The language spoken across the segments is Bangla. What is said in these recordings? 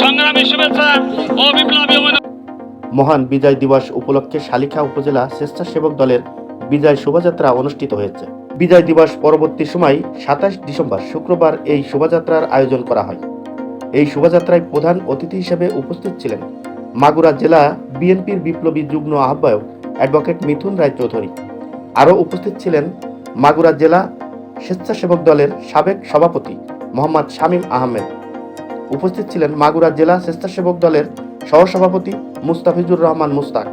সংগ্রামী শুভেচ্ছা ও বিপ্লবী মহান বিজয় দিবস উপলক্ষে শালিখা উপজেলা স্বেচ্ছাসেবক দলের বিজয় শোভাযাত্রা অনুষ্ঠিত হয়েছে। বিজয় দিবস পরবর্তী সময় সাতাশ ডিসেম্বর শুক্রবার এই শোভাযাত্রার আয়োজন করা হয়। এই শোভাযাত্রায় প্রধান অতিথি হিসেবে উপস্থিত ছিলেন মাগুরা জেলা বিএনপির বিপ্লবী যুগ্ম আহ্বায়ক অ্যাডভোকেট মিথুন রায় চৌধুরী আরও উপস্থিত ছিলেন মাগুরা জেলা স্বেচ্ছাসেবক দলের সাবেক সভাপতি মোহাম্মদ শামীম আহমেদ। উপস্থিত ছিলেন মাগুরা জেলা স্বেচ্ছাসেবক দলের সহসভাপতি মুস্তাফিজুর রহমান মুস্তাক।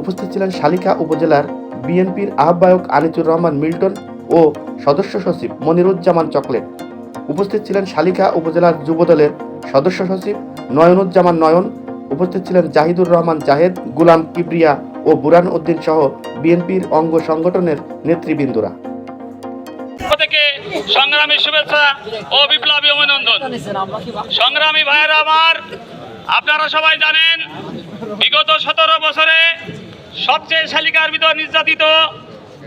উপস্থিত ছিলেন শালিকা উপজেলার বিএনপির আহ্বায়ক আনিচুর রহমান মিল্টন ও সদস্য সচিব মনিরুজ্জামান চকলেট। উপস্থিত ছিলেন শালিকা উপজেলার যুবদলের সদস্য সচিব নয়নুজ্জামান নয়ন। উপস্থিত ছিলেন জাহিদুর রহমান জাহেদ, গুলাম কিবরিয়া ও বুরান উদ্দিন সহ বিএনপির অঙ্গ সংগঠনের নেতৃবৃন্দরা। সংগ্রামী শুভেচ্ছা ও বিপ্লবী অভিনন্দন। সংগ্রামী ভাইয়েরা আমার, আপনারা সবাই জানেন, বিগত সতেরো বছরে সবচেয়ে শালিকার ভিতর নির্যাতিত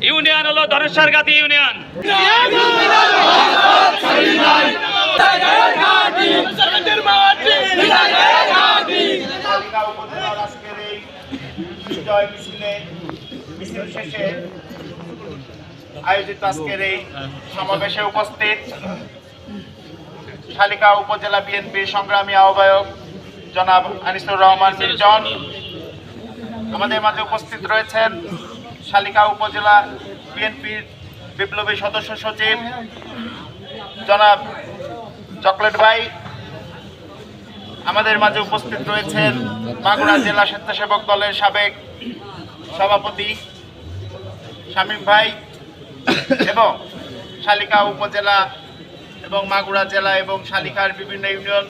ইউনিয়ন হলো ধনেশ্বর গাতি ইউনিয়ন। শেষে আয়োজিত আজকের এই সমাবেশে উপস্থিত শালিকা উপজেলা বিএনপি সংগ্রামী আহ্বায়ক জনাব আনিসুর রহমান মির্জন আমাদের মাঝে উপস্থিত রয়েছেন শালিকা উপজেলা বিএনপির বিপ্লবী সদস্য সচিব জনাব চকলেট ভাই। আমাদের মাঝে উপস্থিত রয়েছেন মাগুরা জেলা স্বেচ্ছাসেবক দলের সাবেক সভাপতি শামীম ভাই। এবং শালিকা উপজেলা এবং মাগুরা জেলা এবং শালিকার বিভিন্ন ইউনিয়ন